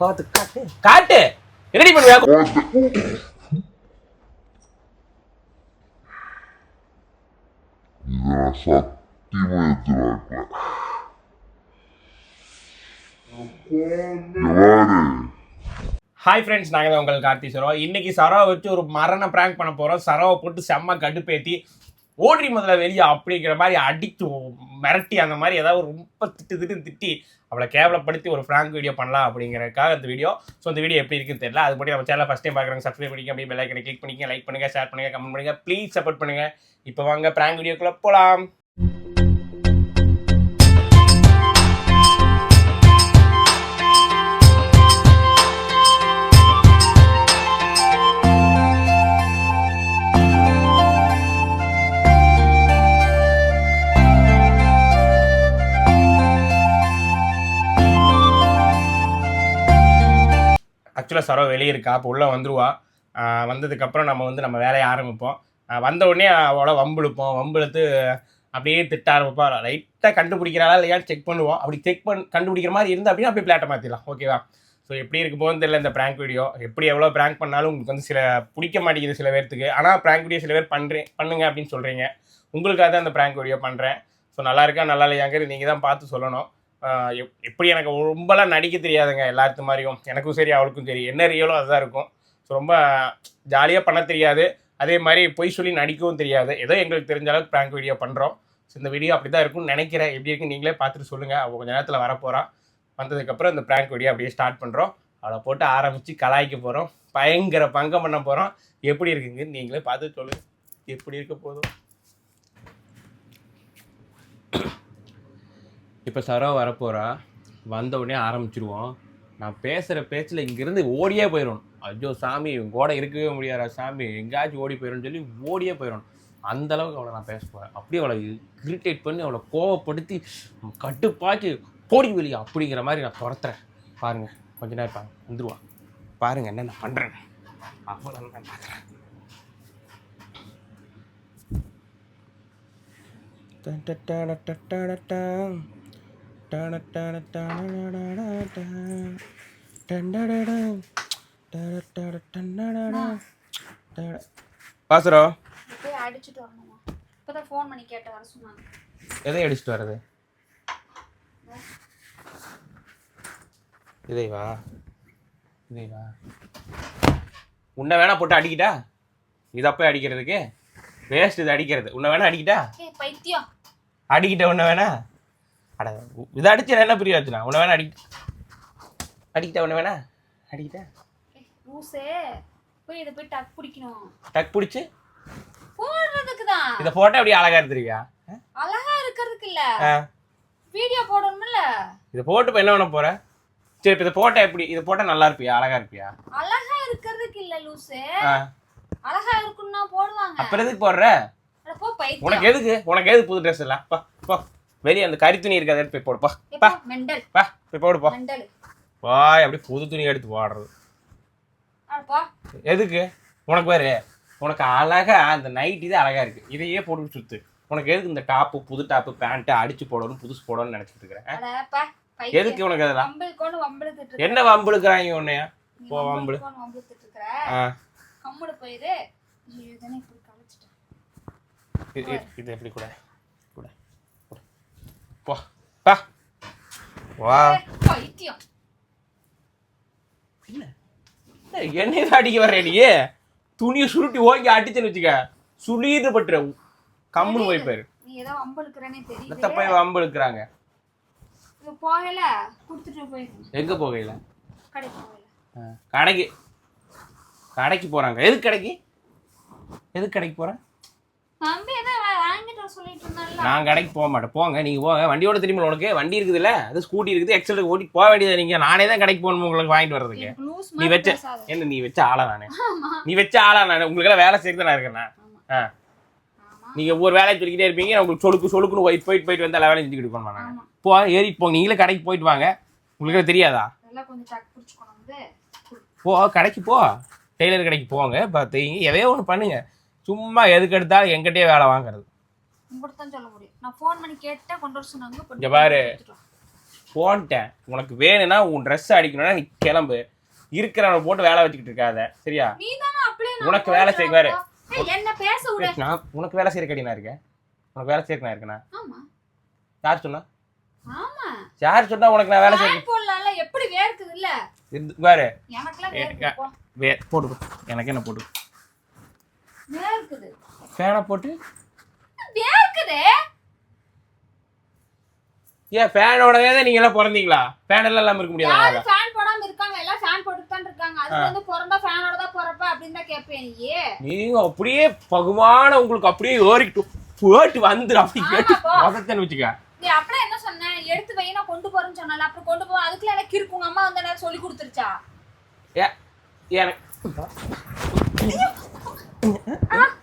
கோவத்துக்கு காட்டு. காட்டு. பண்ணுவியா? சத்தியமா எதிர்பார்க்கல ஹாய் ஃப்ரெண்ட்ஸ் நாங்கள் தான் உங்கள் கார்த்தி சரோ. இன்னைக்கு சரோவை வச்சு ஒரு மரண ப்ராங்க் பண்ண போகிறோம் சரோவை போட்டு செம்ம கடுப்பேத்தி. ஓடி முதல்ல வெளியே அப்படிங்கிற மாதிரி அடித்து மிரட்டி அந்த மாதிரி ஏதாவது ரொம்ப திட்டு திட்டு திட்டி அவளை கேவலப்படுத்தி ஒரு ஃப்ராங்க் வீடியோ பண்ணலாம் அப்படிங்கிறதுக்காக அந்த வீடியோ ஸோ இந்த வீடியோ எப்படி இருக்குன்னு தெரியல. அது மட்டும் நம்ம சேனல் ஃபஸ்ட் டைம் பார்க்குறாங்க சப்ஸ்கிரைப் பண்ணிக்க அப்படியே பெல் ஐக்கனை கிளிக் பண்ணிக்க லைக் பண்ணுங்க ஷேர் பண்ணுங்கள் கமெண்ட் பண்ணுங்கள் ப்ளீஸ் சப்போர்ட் பண்ணுங்கள் இப்போ வாங்க ப்ராங்க் வீடியோக்குள்ளே போகலாம் ஆக்சுவலாக சரோ வெளியே இருக்கா அப்போ உள்ளே வந்துருவா. வந்ததுக்கப்புறம் நம்ம வந்து நம்ம வேலையை ஆரம்பிப்போம். வந்த உடனே அவ்வளோ வம்பிழுப்போம் வம்பிழுத்து அப்படியே திட்ட ஆரம்பிப்பா. லைட்டாக கண்டுபிடிக்கிறாளா இல்லையான்னு செக் பண்ணுவோம். அப்படி செக் பண்ண கண்டுபிடிக்கிற மாதிரி இருந்தால் அப்படின்னா அப்படியே பிளாட்டை மாற்றிடலாம் ஓகேவா ஸோ எப்படி இருக்க போகுதுன்னு தெரியல இந்த ப்ராங்க் வீடியோ எப்படி எவ்வளோ ப்ராங்க் பண்ணாலும் உங்களுக்கு வந்து சில பிடிக்க மாட்டேங்குது சில பேர்த்துக்கு. ஆனால் ப்ராங்க் வீடியோ சில பேர் பண்ணுறேன் பண்ணுங்க அப்படின்னு சொல்கிறீங்க உங்களுக்காக தான் அந்த ப்ராங்க் வீடியோ பண்ணுறேன் ஸோ நல்லா இருக்கா? நல்லா இல்லையாங்கிறது நீங்கள் தான் பார்த்து சொல்லணும். எப்படி எனக்கு ரொம்பலாம் நடிக்க தெரியாதுங்க எல்லாத்து மாதிரியும். எனக்கும் சரி அவளுக்கும் சரி. என்ன ரியலோ அதுதான் இருக்கும். ஸோ ரொம்ப ஜாலியாக பண்ண தெரியாது. அதே மாதிரி பொய் சொல்லி நடிக்கவும் தெரியாது. ஏதோ எங்களுக்கு தெரிஞ்ச அளவுக்கு ப்ராங்க் வீடியோ பண்ணுறோம் ஸோ இந்த வீடியோ அப்படி தான் இருக்கும்னு நினைக்கிறேன். எப்படி இருக்குன்னு நீங்களே பார்த்துட்டு சொல்லுங்கள் அவள் கொஞ்ச நேரத்தில் வரப்போகிறான் வந்ததுக்கப்புறம் இந்த ப்ராங்க் வீடியோ அப்படியே ஸ்டார்ட் பண்ணுறோம் அவளை போட்டு ஆரம்பித்து கலாய்க்க போகிறோம் பயங்கர பங்கம் பண்ண போகிறோம் எப்படி இருக்குங்கன்னு நீங்களே பார்த்து சொல்லுங்கள் எப்படி இருக்க போதும்? இப்போ சரோ வரப்போகிறா வந்த உடனே ஆரம்பிச்சிருவோம். நான் பேசுகிற பேச்சில் இங்கேருந்து ஓடியே போயிடணும் ஐயோ சாமி கூட இருக்கவே முடியாதா சாமி? எங்கேயாச்சும் ஓடி போயிடும்னு சொல்லி ஓடியே போயிடணும் அந்த அளவுக்கு அவளை நான் பேச போகிறேன் அப்படியே அவளை இரிட்டேட் பண்ணி அவளை கோவப்படுத்தி கட்டுப்பாக்கி போடி வெளியே அப்படிங்கிற மாதிரி நான் துரத்துறேன். பாருங்கள் கொஞ்ச நேரம் இருப்பாங்க. வந்துருவா. பாருங்க என்ன நான் பண்ணுறேன் அவ்வளோ நான் பார்க்குறேன் பாசுரோ போய் அடிச்சுட்டு வரணுமா இப்பதான் ஃபோன் பண்ணி கேட்ட வர சொன்னாங்க எதை அடிச்சுட்டு வர்றது இதை வா இதை வா உன்னை வேணா போட்டு அடிக்கிட்டா இதை போய் அடிக்கிறதுக்கு வேஸ்ட் இது அடிக்கிறது உன்னை வேணா அடிக்கிட்டா ஏய் பைத்தியம் அடிக்கிட்ட உன்னை வேணா அட இதை அடிச்சு என்ன பிரியா வச்சுனா? உன்னை வேணா அடி அடிக்கிட்ட உன்னை வேணா? அடிக்கிட்டா? லூசே போய் இதை போய் டக் பிடிக்கணும். டக் பிடிச்சி? போடுறதுக்கு தான். இதை போட்டால் அப்படியே அழகா எடுத்துருக்கியா அழகா இருக்கிறதுக்கு இல்ல. வீடியோ போடணும்ல. இதை போட்டு என்ன பண்ண போற? சரி இப்போ இதை போட்டால் எப்படி? இதை போட்டால் நல்லா இருப்பியா? அழகா இருப்பியா? அழகா இருக்கிறதுக்கு இல்ல லூசே. அழகா இருக்குன்னா போடுவாங்க. அப்புறம் எதுக்கு போடுற? உனக்கு எதுக்கு? உனக்கு எதுக்கு புது ட்ரெஸ் இல்லை பா போ. வெளியே அந்த கறி துணி இருக்காது எடுத்து போய் போடு. பா. பா. போய் போடு போ. மெண்டல். வாய் அப்படியே புது துணி எடுத்து போடுறது எதுக்கு? உனக்கு பாரு உனக்கு அழகா அந்த நைட்டி தான் அழகா இருக்கு. இதையே போட்டு சுத்து. உனக்கு எதுக்கு இந்த டாப்பு புது டாப்பு பேண்ட்டு அடிச்சு போடணும் புதுசு போடணும்னு நினைச்சிட்டு இருக்கிறேன் எதுக்கு உனக்கு அதெல்லாம். என்ன வம்புழுக்கிறாங்க உன்னைய? போ வம்பிழு. வம்பிழுக்கோன்னு வம்பிழுத்துட்டு இருக்கிற ஆ கம்முடு போயிரு ஐயோ, தானே இப்படி கலைச்சிட்டேன் இது இது- இது எப்படி கூட கூட கூட. வா ஏய், பைத்தியம் என்னை தான் அடிக்க வர்ற நீ? துணியை சுருட்டி ஓங்கி அடிச்சுன்னு வச்சுக்க சுளீர்னு பட்டுற கம்முன்னு போய் பாரு. நீ ஏதோ தெரியுது போய் வம்பு இழுக்கிறாங்க. இது போகல கொடுத்துட்டு போயிரு எங்க போகையில? கடைக்கு போகல. கடைக்கு. கடைக்கு போறாங்க. எதுக்கு கடைக்கு? எதுக்கு கடைக்கு போறேன் நான் கடைக்கு போக மாட்டேன். போங்க நீங்க போங்க. வண்டியோட திரும்ப உனக்கு வண்டி இருக்குதுல்ல அது ஸ்கூட்டி இருக்குது எக்ஸல் ஓட்டி போக வேண்டியது நீங்க? நானே தான் கடைக்கு போகணும் உங்களுக்கு வாங்கிட்டு வர்றதுக்கு? நீ வச்ச. என்ன நீ வச்ச ஆளா நானு? நீ வச்ச ஆளா நானு? உங்களுக்கு எல்லாம் வேலை செய்து நான் இருக்கேன் நான். ஆ. ஆமா. நீங்க ஒவ்வொரு வேலையை சொல்லிக்கிட்டே இருப்பீங்க உங்களுக்கு சொலுக்கு சொலுக்குன்னு போயிட்டு போயிட்டு போயிட்டு வந்து எல்லா வேலையும் செஞ்சுக்கிட்டு இருக்கணும் நான். போ ஏறி போ. நீங்களே கடைக்கு போயிட்டு வாங்க. உங்களுக்கு தெரியாதா. போ கடைக்கு போ. டெய்லர் கடைக்கு போங்க பார்த்தீங்க எதையோ ஒன்று பண்ணுங்க. சும்மா எதுக்கு எடுத்தாலும் எங்கிட்டே வேலை வாங்குறது. உங்கள்கிட்ட தான் சொல்ல முடியும். நான் ஃபோன் பண்ணி கேட்டா கொண்டு வர சொன்னாங்க கொண்டு இங்க பாரு. போன்ட்டேன். உனக்கு வேணும்னா உன் ட்ரெஸ் அடிக்கணும்னா நீ கிளம்பு. இருக்கிறவனை போட்டு வேலை வச்சுக்கிட்டு இருக்காத. சரியா? நீ தானே அப்படியே நான் உனக்கு வேலை என்ன பேச விடு. நான் உனக்கு வேலை செய்யறக்கடி நான் இருக்கேன்? உனக்கு வேலை செய்யறக்கு நான் இருக்கேனா? ஆமா. யார் சொன்னா? ஆமா. யார் சொன்னா உனக்கு நான் வேலை செய்ய ஃபேன் போடலாம்ல? எப்படி வேர்க்குது இல்ல பாரு எனக்கு என்ன போட்டு வேர்க்குது. ஃபேனை போட்டு. வேர்க்குது? ஏன் ஃபேனோடவே தான் நீங்க எல்லாம் பிறந்தீங்களா? ஃபேன் எல்லாம் இல்லாம இருக்க முடியாது? ஃபேன் போடாம இருக்காங்க? எல்லாம் ஃபேன் போட்டுட்டு தான் இருக்காங்க. அது வந்து பிறந்தா ஃபேனோட தான் பிறப்ப அப்படின்னு தான் கேட்பேன் நீ. நீங்க அப்படியே பகுமான உங்களுக்கு அப்படியே ஏறிக்கிட்டு போட்டு வந்துரு. அப்படி கேட்டு. வதத்தன்னு வச்சுக்க. நீ அப்படியே என்ன சொன்ன? எடுத்து வை நான் கொண்டு போறேன்னு சொன்னால அப்புறம் கொண்டு போ. அதுக்குள்ள எனக்கு இருக்கு உங்க அம்மா வந்து எனக்கு சொல்லி கொடுத்துருச்சா? ஏ எனக்கு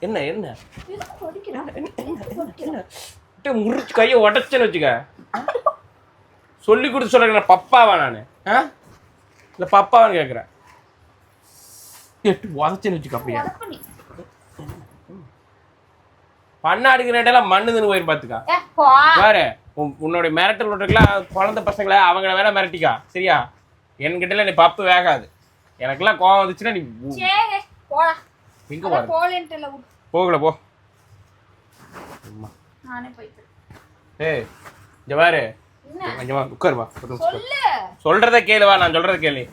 என்ன என்ன? முறிச்சு கையை உடச்சேன்னு வச்சுக்க. சொல்லி கொடுத்து சொல்றேன் பப்பாவா நான். ஆ? இல்லை பப்பாவான்னு கேட்குறேன் எட்டு உதச்சேன்னு வச்சுக்க அப்படியே. பண்ணாடிக்கிற நேரம்லாம் மண்ணுதுன்னு போயிரு பார்த்துக்கா ஏ, போ. பாரு உன் உன்னுடைய மிரட்டல் விட்டுருக்கலாம் குழந்தை பசங்களை அவங்கள வேலை மிரட்டிக்கா. சரியா? என்கிட்ட நீ பப்பு வேகாது. எனக்கெல்லாம் கோவம் வந்துச்சுன்னா நீ. எங்க விடு. போகல போ. நானே போய்க்கிறேன். ஏய் இங்க பாரு என்ன? இங்க வா உட்காரு வா ஒரு நிமிஷம். சொல்லு. சொல்றத கேளு வா நான் சொல்றத கேளு.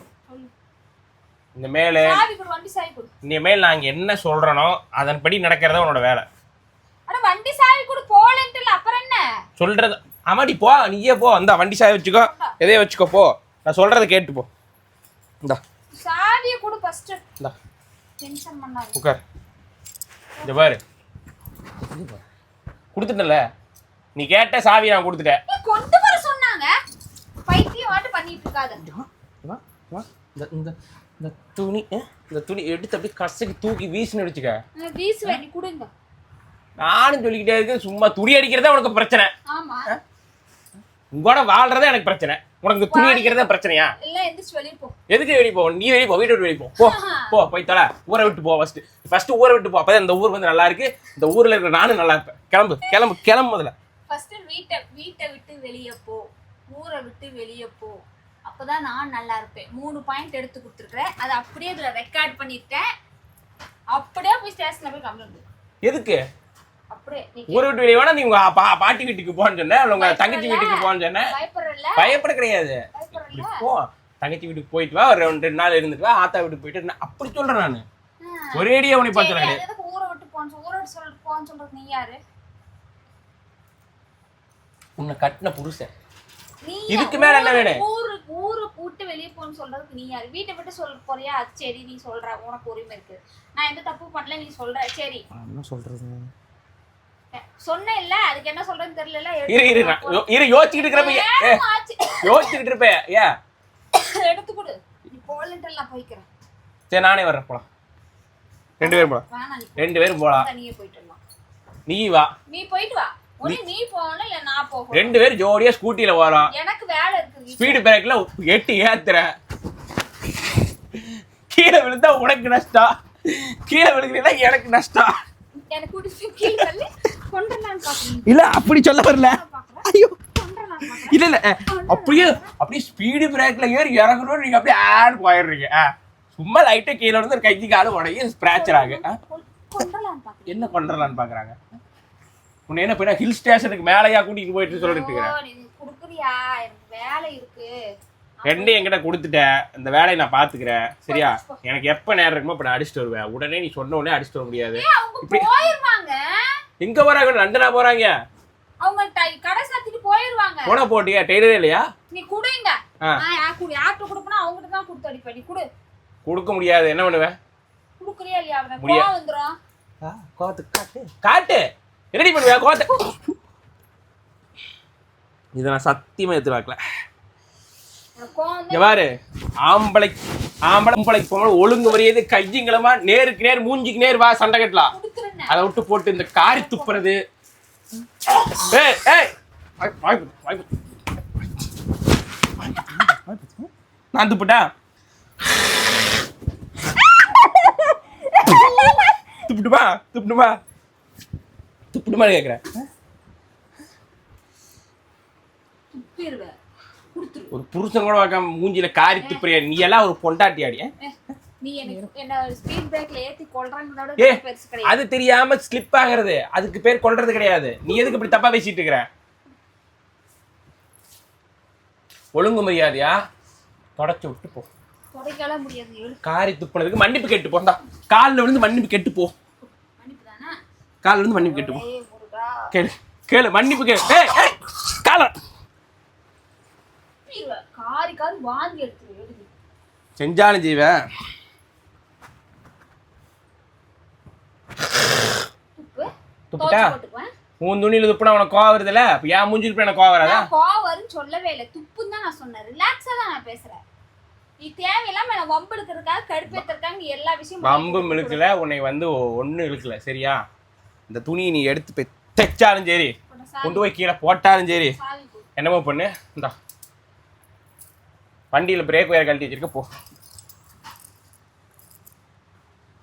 இந்த மேலே சாவி கொடு, வண்டி சாவி கொடு. இனிமேல் நான் இங்க என்ன சொல்றேனோ அதன்படி நடக்கிறதா உன்னோட வேலை அட, வண்டி சாவி கொடு, போலேன்ட்டு இல்ல, அப்புறம் என்ன? சொல்றது ஆமாடி போ நீயே போ அந்த வண்டி சாவி வச்சுக்கோ எதையோ வச்சுக்கோ போ நான் சொல்றத கேட்டு போ இந்தா சாவியை கொடு first. இந்தா. உட்கார். இந்த பாரு. கொடுத்துட்டல நீ கேட்ட சாவி நான் கொடுத்துட்டேன். கொண்டு வர சொன்னாங்க. பைத்தியமாட்டு பண்ணிட்டு இருக்காத. வா, வா. இந்த இந்த இந்த துணி இந்த துணி எடுத்து அப்படியே கசக்கு தூக்கி வீசுன்னு அடிச்சுக்க வீசு வேண்டி கொடுங்க. நானும் சொல்லிக்கிட்டே இருக்கேன். சும்மா துணி அடிக்கிறதே உனக்கு பிரச்சனை. ஆமா. உங்களோட வாழ்றதே எனக்கு பிரச்சனை. உனக்கு துணி அடிக்கிறதே பிரச்சனையா? எதுக்கு வெளியே போ? நீ வெளியே போ வீட்டு விட்டு வெளியே போ. போ போய் தல. ஊரை விட்டு போ ஃபர்ஸ்ட் ஃபர்ஸ்ட் ஊரை விட்டு போ. அப்பதான் இந்த ஊர் வந்து நல்லா இருக்கு. இந்த ஊர்ல இருக்கிற நானும் நல்லா இருப்பேன். கிளம்பு கிளம்பு கிளம்பு முதல்ல. ஃபர்ஸ்ட் வீட்டை வீட்டை விட்டு வெளியே போ. ஊரை விட்டு வெளியே போ. அப்பதான் நான் நல்லா இருப்பேன். மூணு பாயிண்ட் எடுத்து கொடுத்துருக்குறேன். அதை அப்படியே இதுல ரெக்கார்ட் பண்ணிட்டேன். அப்படியே போய் ஸ்டேஷன்ல போய் கம்ப்ளைண்ட் எதுக்கு? ஊரை விட்டு வெளியே வேணா நீ உங்க பாட்டி வீட்டுக்கு போன்னு சொன்ன இல்ல உங்க தங்கச்சி வீட்டுக்கு போன்னு சொன்ன பயப்படுறல பயப்பட கிடையாது. போ. தங்கச்சி வீட்டுக்கு போயிட்டு வா ஒரு ரெண்டு ரெண்டு நாள் இருந்துட்டு வா ஆத்தா வீட்டுக்கு போயிட்டு அப்படி சொல்றேன் நானு. ஒரேடியா உன்னை பார்த்து கிடையாது ஊரை விட்டு போன்னு ஊரை விட்டு சொல்லிட்டு போன்னு சொல்றது நீ யாரு? உன்னை கட்டின புருஷன். நீ இதுக்கு மேல என்ன வேணும்? ஊரு ஊரு விட்டு வெளியே போன்னு சொல்றதுக்கு நீ யாரு? வீட்டை விட்டு சொல்ல போறியா? சரி நீ சொல்ற உனக்கு உரிமை இருக்கு. நான் எந்த தப்பு பண்ணல நீ சொல்ற. சரி. என்ன சொல்றது? சொன்னேன் இல்ல அதுக்கு என்ன சொல்றேன்னு தெரியல இரு இரு இரு யோசிச்சுக்கிட்டு இருக்கிறப்ப யோசிச்சுக்கிட்டு இருப்பேன் ஏன் எடுத்து கொடு. நீ போலன்ட்டு நான் போய்க்கிறேன். சரி நானே வர்றேன் போலாம். ரெண்டு பேரும் போலாம். ரெண்டு பேரும் போலாம். தனியே போயிட்டு வரலாம் நீ வா. நீ போயிட்டு வா. நீ போகணும் இல்ல நான் போகணும் ரெண்டு பேரும் ஜோடியா ஸ்கூட்டில வரோம் எனக்கு வேலை இருக்கு. ஸ்பீடு பிரேக்ல எட்டு ஏத்துற கீழே விழுந்தா உனக்கு நஷ்டம். கீழே விழுகிறதா எனக்கு நஷ்டம். எனக்கு கொண்டுலான்னு இல்ல அப்படி சொல்ல வரல. ஐயோ. கொண்டுலான்னு இல்ல இல்ல அப்படியே அப்படியே ஸ்பீடு பிரேக்ல ஏறி இறங்கணும் நீங்க அப்படியே ஆடு போயிடுறீங்க. சும்மா லைட்டா கீழே ஒரு கைக்கு காலும் உடைய ஸ்பிராச்சர் ஆகு. கொண்டுலான்னு என்ன பண்றலான்னு பாக்குறாங்க உன்னை என்ன பண்ண ஹில் ஸ்டேஷனுக்கு மேலயா கூட்டிட்டு போயிட்டு சொல்லிட்டு இருக்கிறேன் ரெண்டு என்கிட்ட கொடுத்துட்டேன் இந்த வேலையை நான் பாத்துக்கிறேன் சரியா? எனக்கு எப்ப நேரம் இருக்குமோ இப்ப நான் அடிச்சுட்டு வருவேன். உடனே நீ சொன்ன உடனே அடிச்சுட்டு வர முடியாது. இப்படி- எங்க போறாங்க? லண்டனா போறாங்க. அவங்க டை- கடை சாத்திட்டு போயிருவாங்க. போன போட்டியா? டெய்லரே இல்லையா? நீ குடுங்க. யார்கிட்ட கொடுக்கணும் அவங்ககிட்ட தான் கொடுத்து அடிப்பேன். நீ குடு. கொடுக்க முடியாது. என்ன பண்ணுவேன் குடுக்குறியா இல்லையா அவனை? முடியா- கோவம் வந்துரும். கோவத்து காட்டு. காட்டு. ரெடி பண்ணுவேன் கோவத்தை. இதை நான் சத்தியமா எடுத்து பார்க்கல இங்க பாரு. ஆம்பளை ஆம்பளை பொம்பளைக்கு போக ஒழுங்கு மரியாதை கையங்களமா நேருக்கு நேர் மூஞ்சிக்கு நேர் வா சண்டை கட்டலாம். அதை விட்டு போட்டு இந்த காரி துப்புறது. நான் துப்புட்டேன் துப்புட்டுமா? துப்புட்டுமா? துப்புட்டுமா கேக்குறேன். ஒரு புருஷன் கூட மூஞ்சில காரி துப்புறியா? நீ எல்லாம் ஒரு பொண்டாட்டியாடி ஆ? ஏ, நீ எனக்கு என்ன ஸ்பீட் பிரேக்ல ஏத்தி கொல்றாங்கனோட ஏ பெருசு கிடையாது. அது தெரியாம ஸ்லிப் ஆகுறது. அதுக்கு பேர் கொல்றது கிடையாது. நீ எதுக்கு இப்படி தப்பா பேசிட்டு இருக்கிற? ஒழுங்கு மரியாதையா? தொடச்சு விட்டு போ. தொடக்கல முடியாது எழு. காரி துப்புனதுக்கு மன்னிப்பு கேட்டு போந்தா காலில் விழுந்து மன்னிப்பு கேட்டு போ. காலில் விழுந்து மன்னிப்பு கேட்டு போ. கேளு கேளு மன்னிப்பு கேளு. ஏய் ஏய் கால. காரி காரி வாந்தி எடுத்து செஞ்சாலும் செய்வேன். துப்புட்டா உன் துணியில துப்புனா உனக்கு கோவம் வருதுல்ல? அப்ப ஏன் மூஞ்சி துப்புனா எனக்கு கோவம் வராதா? கோவம் சொல்லவே இல்லை. துப்புன்னு தான் நான் சொன்னேன். ரிலாக்ஸா தான் நான் பேசுறேன். நீ தேவையில்லாம என்ன வம்பு எடுக்கிறதுக்காக கடுப்பேத்துறதுக்காக எல்லா விஷயமும் வம்பும் இழுக்கல உன்னை வந்து ஒன்றும் இழுக்கல. சரியா? இந்த துணியை நீ எடுத்து போய் தைச்சாலும் சரி கொண்டு போய் கீழே போட்டாலும் சரி. என்னமோ பண்ணு? இந்தா. வண்டியில் பிரேக் ஒயர் கழட்டி வச்சிருக்க போ.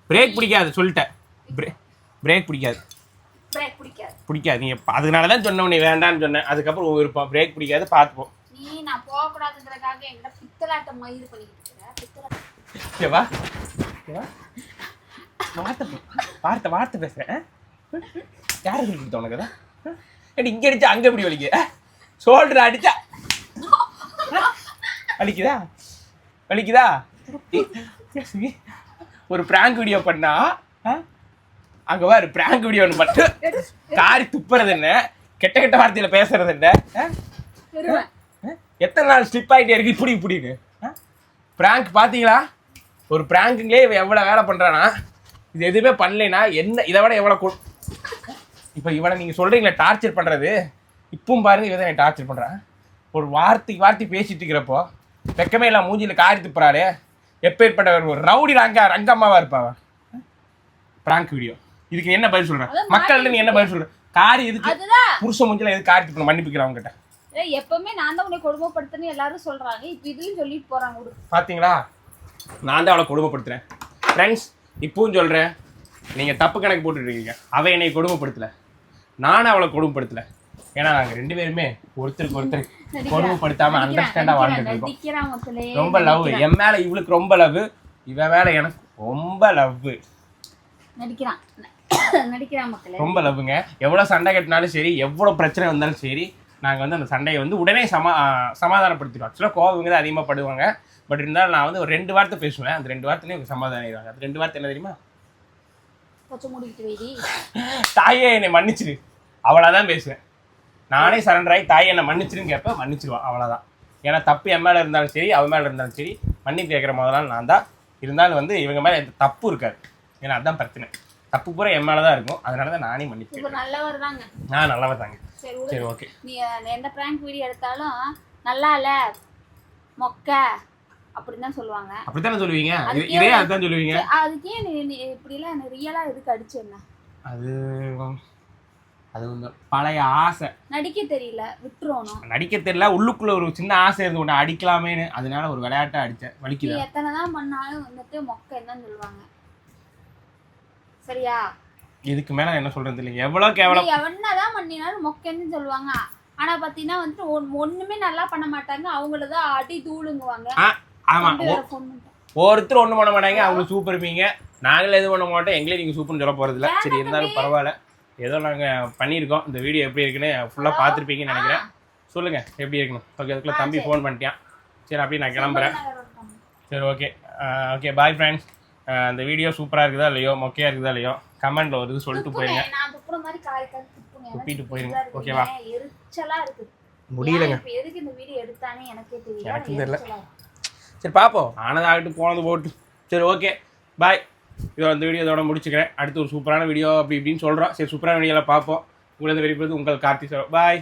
பிரேக் பிடிக்காது சொல்லிட்டேன். பிரேக் பிடிக்காது. பிரேக் பிடிக்காது. பிடிக்காது. நீ அதனால தான் சொன்ன உன்னை வேண்டாம்னு சொன்னேன். அதுக்கப்புறம் விருப்பம் பிரேக் பிடிக்காது. பார்த்துப்போம். நீ நான் போகக்கூடாதுன்றதுக்காக என்கிட்ட பித்தலாட்டம் மயிர் பண்ணிக்கிட்டு இருக்கிற பித்தலாட்டம் ஓகேவா ஓகேவா வார்த்தை வார்த்தை வார்த்தை பேசுகிறேன் யார் சொல்லி கொடுத்த உனக்கு தான் இங்கே அடிச்சா அங்கே எப்படி வலிக்குது ஷோல்டர் அடிச்சா வலிக்குதா? வலிக்குதா? ஒரு பிராங்க் வீடியோ பண்ணா ஆ? அங்க பாரு பிராங்க் வீடியோ ஒன்று மட்டும். காரி துப்புறது என்ன? கெட்ட கெட்ட வார்த்தையில பேசுறது என்ன? எத்தனை நாள் ஸ்லிப் ஆகிட்டே இருக்கு இப்படி இப்படின்னு. பிராங்க் பார்த்தீங்களா ஒரு பிராங்குங்களே இவன் எவ்வளோ வேலை பண்ணுறானா இது எதுவுமே பண்ணலைன்னா என்ன இதை விட எவ்வளோ கொ இப்போ இவனை நீங்கள் சொல்கிறீங்களே டார்ச்சர் பண்ணுறது இப்பவும் பாருங்க இவன் தான் டார்ச்சர் பண்ணுறான் ஒரு வார்த்தைக்கு வார்த்தை பேசிட்டு இருக்கிறப்போ வெக்கமே இல்லாம மூஞ்சியில் காரி துப்புறாரு எப்பேற்பட்ட ஒரு ரவுடி ரங்கா ரங்கம்மாவா இருப்பாவ பிராங்க் வீடியோ இதுக்கு நீ என்ன பதில் சொல்ற? மக்கள்கிட்ட நீ என்ன பதில் சொல்ற? காரி எதுக்கு? புருஷ மூஞ்சில எதுக்கு காரி துப்பணும் மன்னிப்புக்கிறேன் அவங்க கிட்ட எப்பவுமே நான் தான் உன்னை கொடுமைப்படுத்துன்னு எல்லாரும் சொல்றாங்க. இப்ப இதுலயும் சொல்லிட்டு போறாங்க பாத்தீங்களா? நான் தான் அவளை கொடுமைப்படுத்துறேன். ஃப்ரெண்ட்ஸ் இப்பவும் சொல்றேன். நீங்க தப்பு கணக்கு போட்டுட்டு இருக்கீங்க. அவ என்னை கொடுமைப்படுத்தல. நானும் அவளை கொடுமைப்படுத்தல. ஏன்னா நாங்க ரெண்டு பேருமே ஒருத்தருக்கு ஒருத்தர் கொடுமைப்படுத்தாம அண்டர்ஸ்டாண்டா வாழ்ந்துட்டு இருக்கோம். மக்களே. ரொம்ப லவ் என் மேல இவளுக்கு ரொம்ப லவ் இவன் மேல எனக்கு ரொம்ப லவ் நடிக்கிறான். நடிக்கிறான் மக்களே. ரொம்ப லவ்வுங்க. எவ்வளோ சண்டை கட்டினாலும் சரி எவ்வளோ பிரச்சனை வந்தாலும் சரி நாங்கள் வந்து அந்த சண்டையை வந்து உடனே சமா சமாதானப்படுத்திடுவோம். ஆக்சுவலாக கோவங்க தான் அதிகமாக படுவாங்க. பட் இருந்தாலும் நான் வந்து ஒரு ரெண்டு வார்த்தை பேசுவேன். அந்த ரெண்டு வார்த்தையிலே எனக்கு சமாதானம் ஆயிடுவாங்க. அது ரெண்டு வார்த்தை என்ன தெரியுமா? தாயே என்னை மன்னிச்சிரு. அவ்வளோதான் பேசுவேன். நானே சரண்டர் ஆகி தாயை என்னை மன்னிச்சிருன்னு கேட்பேன் மன்னிச்சிருவான் அவ்வளோதான் ஏன்னா தப்பு என் மேலே இருந்தாலும் சரி அவன் மேலே இருந்தாலும் சரி மன்னிப்பு கேட்குற முதல்ல நான் தான். இருந்தாலும் வந்து இவங்க மேலே எந்த தப்பு இருக்காது. ஏன்னா அதான் பிரச்சனை. தப்பு பூரா என் மேலே தான் இருக்கும். அதனால தான் நானே மன்னிப்பு நல்லவர் தாங்க. நான் நல்லவன் தாங்க. சரி ஓகே. நீ எந்த பிராங்க் வீடியோ எடுத்தாலும் நல்லா இல்ல மொக்க அப்படின்னு சொல்லுவாங்க. அப்படித்தானே சொல்லுவீங்க? இது- அதுதான் சொல்லுவீங்க? அதுக்கே நீ இப்படிலாம் ரியலா எதுக்கு அடிச்சு என்ன? அது அது வந்து பழைய ஆசை. நடிக்க தெரியல விட்டுறணும். நடிக்க தெரியல உள்ளுக்குள்ள ஒரு சின்ன ஆசை இருந்து உன்னை அடிக்கலாமேன்னு. அதனால ஒரு விளையாட்டை அடிச்சேன். வலிக்குதா? எத்தனை தான் பண்ணாலும் வந்துட்டு மொக்க என்னன்னு சொல்லுவாங்க. சரியா? இதுக்கு மேல என்ன சொல்றது இல்லை. எவ்வளவு கேவலம் என்னதான் பண்ணினாலும் மொக்கன்னு சொல்லுவாங்க. ஆனா பாத்தீங்கன்னா வந்துட்டு ஒண்ணுமே நல்லா பண்ண மாட்டாங்க. அவங்களதான் அடி தூளுங்குவாங்க. ஆமா. ஒருத்தர் ஒண்ணும் பண்ண மாட்டாங்க. அவங்க சூப்பர் இருப்பீங்க நாங்களே எதுவும் பண்ண மாட்டோம். எங்களே நீங்க சூப்பர்னு சொல்ல போறது இல்ல. சரி இருந்தாலும் பரவாயில்ல. ஏதோ நாங்க பண்ணியிருக்கோம். இந்த வீடியோ எப்படி இருக்குன்னு ஃபுல்லா பார்த்துருப்பீங்கன்னு நினைக்கிறேன். சொல்லுங்க எப்படி இருக்கணும்? ஓகே அதுக்குள்ள தம்பி ஃபோன் பண்ணிட்டான். சரி அப்படியே நான் கிளம்புறேன். சரி ஓகே ஓகே பாய் ஃப்ரெண்ட்ஸ் இந்த வீடியோ சூப்பராக இருக்குதா இல்லையோ மொக்கையாக இருக்குதா இல்லையோ கமெண்ட்ல ஒரு இது சொல்லிட்டு போயிருங்க. துப்பிட்டு போயிருங்க. ஓகேவா? முடியலங்க. ஏன் இப்ப எதுக்கு இந்த வீடியோ எடுத்தானே எனக்கே தெரியல. சரி பார்ப்போம் ஆனதாகட்டும் போனது போட்டு சரி ஓகே. பாய் இதோ அந்த வீடியோ இதோட முடிச்சுக்கிறேன். அடுத்து ஒரு சூப்பரான வீடியோ அப்படி இப்படின்னு சொல்கிறோம் சரி சூப்பரான வீடியோவில் பார்ப்போம் உங்களது வெளிப்படுது உங்கள் கார்த்தி சார். பாய்